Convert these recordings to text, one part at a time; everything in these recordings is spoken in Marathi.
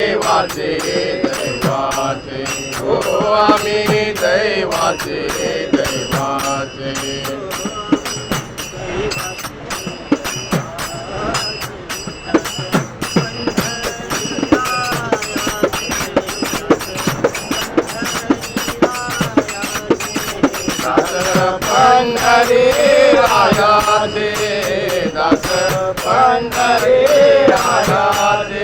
दैवाचे दैवाचे. हो आम्ही दैवाचे दैवाचे दास पंढरी रायाचे दास पंढरी रायाचे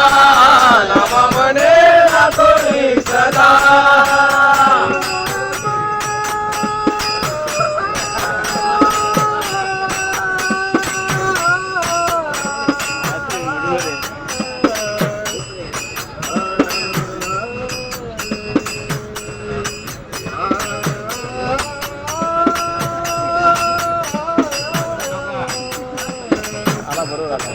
বড় রাখা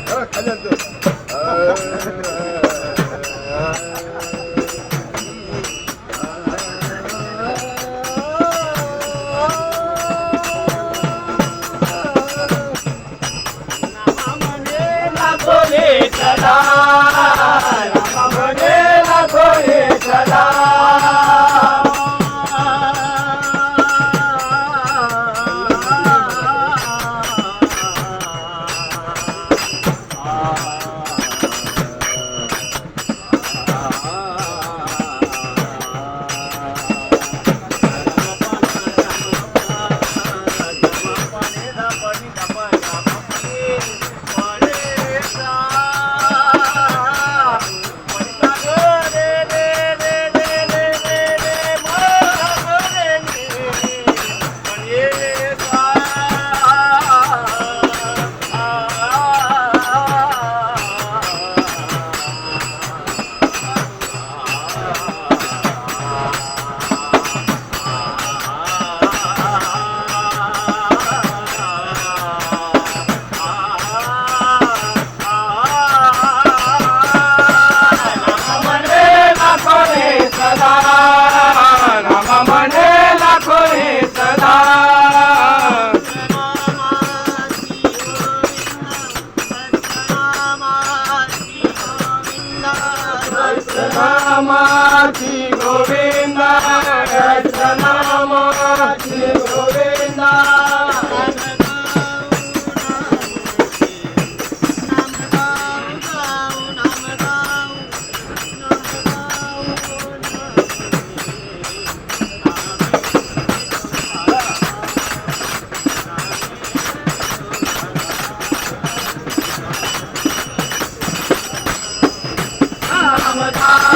गोविंदा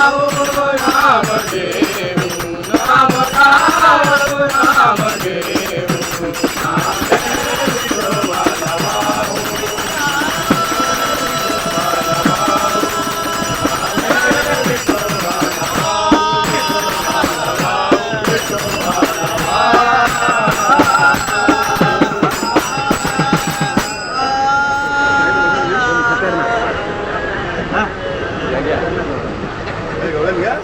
રામ દેવ રામ રામ રામ દેવ